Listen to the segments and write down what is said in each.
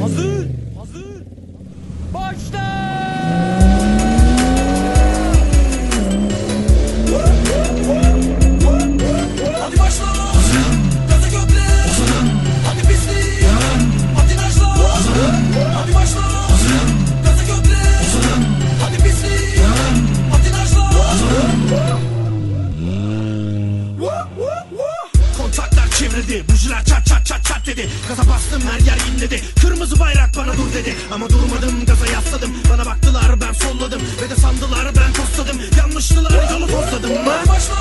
Hazır. Hazır. Başla. Kontaklar çevrildi. Bujiler çat çat çat çat dedi. Gaza bastım her yer inledi Kırmızı bayrak bana dur dedi. Ama durmadım gaza yasladım. Bana baktılar ben solladım. Ve de sandılar ben tosladım. Yanlıştılar yolu tozladım Hadi başla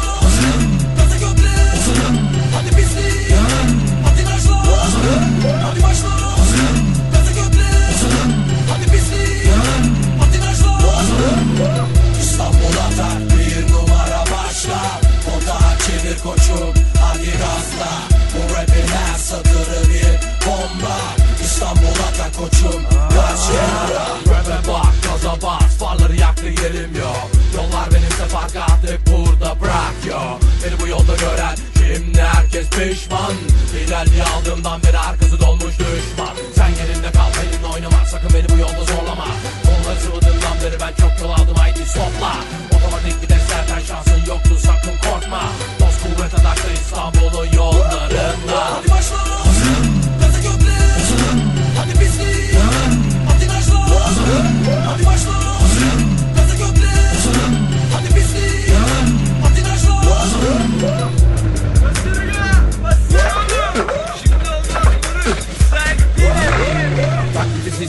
yerim yok Yollar benimse fark attık burada bırak yo. Beni bu yolda gören şimdi herkes pişman. Liderliği aldığımdan beri arkası dolmuş düşman. Sen yerinde kal benimle oynama. Sakın beni bu yolda zorlama. Onları sıvadığımdan beri ben çok yol aldım. Haydi stopla Otomatik vites zaten şansın yoktu sakın korkma. Dost kuvvet adakta İstanbul'un yollarında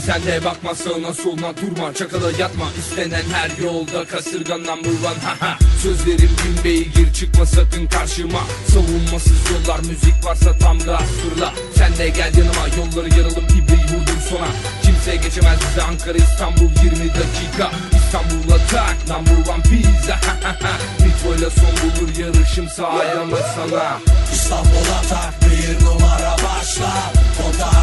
sen de bakma sağına soluna durma Çakala yatma. İstenen her yolda kasırgan number one haha Sözlerim bin beygir çıkma sakın karşıma. Savunmasız yollar müzik varsa tam gaz fırla. Sen de gel yanıma yolları yaralım ibreyi vurdum sona. Kimse geçemez bize Ankara İstanbul 20 dakika. İstanbul'a tak number one pizza. Nitro'yla son bulur yarışım sağlama sana. İstanbul'a tak bir numara başla. Kontağı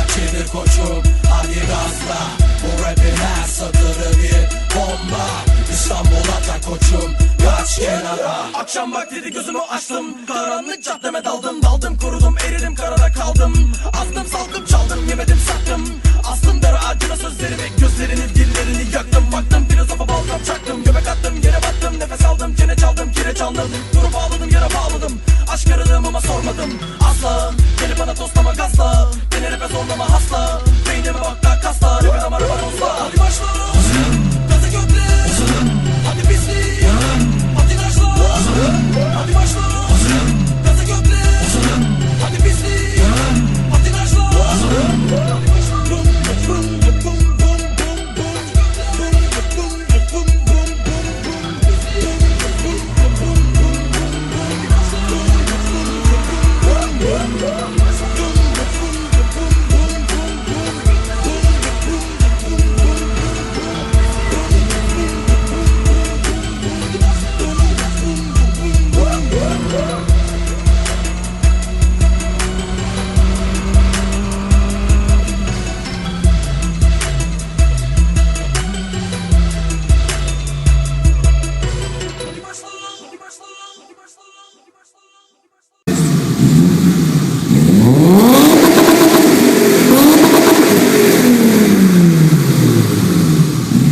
Akşam vakti gözümü açtım. Karanlık caddeme daldım. Daldım. Kurudum eridim karada kaldım. Astım saldım